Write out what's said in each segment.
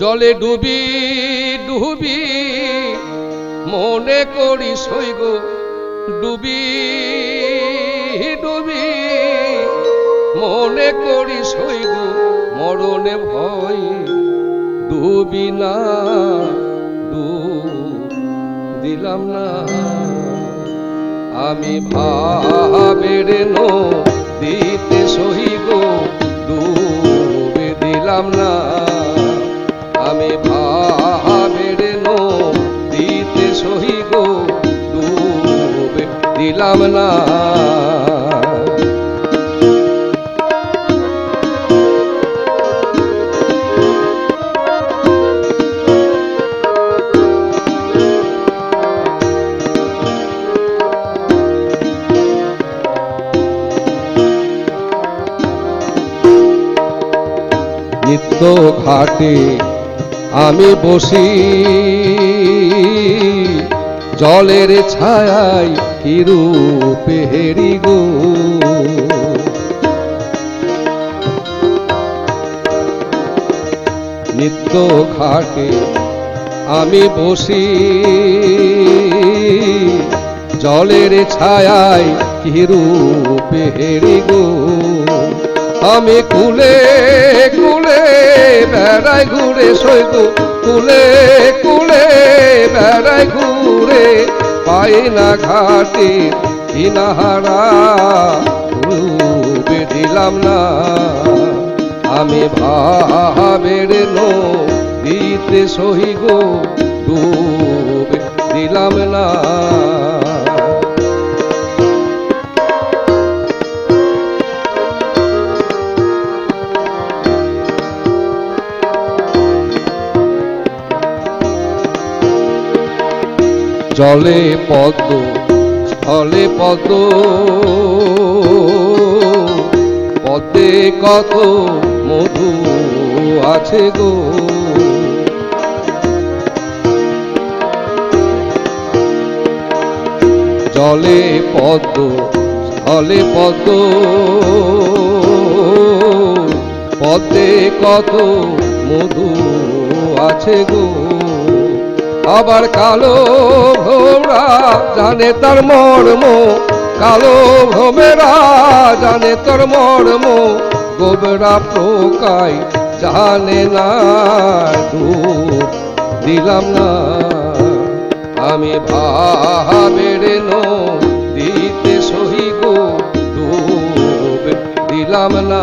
জলে ডুবি ডুবি, মনে করি সৈগ ডুবি ডুবি, মনে করি সৈগ মরণে ভয়, ডুবি না, ডুব দিলাম না। আমি ভাবের নো দিতে সহিব দিলাম না। নিত্য ঘাটে আমি বসি জলের ছায়ায় কিরূপে হেরি গো। নিত্য ঘাটে আমি বসি, জলের ছায়ায় কিরূপে হেরি গো। আমি কুলে কুলে বেড়াই ঘুরে সৈগ কুলে কুলে বেড়াই ঘুরে পাই না ঘাটে কিনাহারা, রূপে দিলাম না। আমি ভাবের নো দিতে সহি গো দিলাম না। জলে পদ্ম, স্থলে পদ্ম। পদ্মে কত মধু আছে গো। জলে পদ্ম, স্থলে পদ্ম। পদ্মে কত মধু আছে গো। আবার কালো ভোমরা জানে তার মর্ম, কালো ভোমেরা জানে তোর মর্ম, গোবরা প্রকাই জানে না দিলাম না। আমি ভাবের দিতে সহিব ডুব দিলাম না।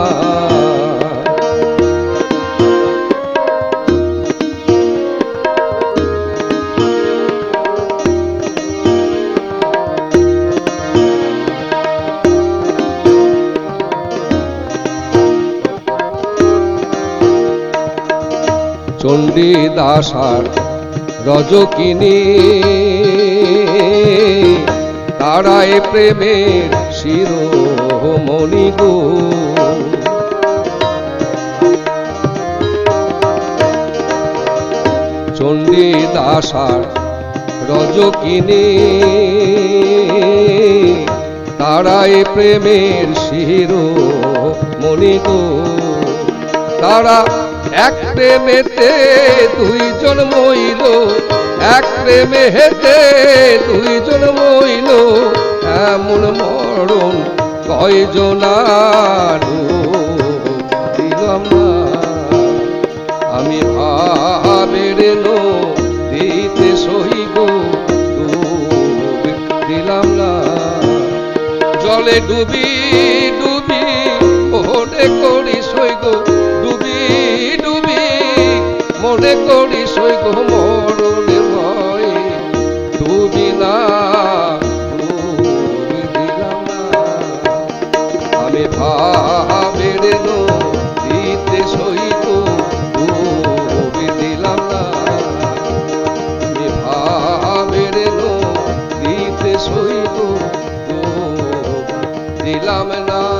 চণ্ডী দাসার রজকিনী। তারায় প্রেমের শিরোমণি গো। চণ্ডী দাসার রজকিনী। তারায় প্রেমের শিরোমণি গো। তারা এক প্রেমেতে দুইজন মইল, এক প্রেমে হেতে দুইজন মইল, এমন মরণ কয়জনার দিলাম না। আমি ভাবের নো দিতে সহিব দিলাম না। জলে ডুবি ডুবি আমি ভাবের দিতে সৈগ ডুবি দিলাম না। আমি ভাবের দিতে সৈগ দিলাম না।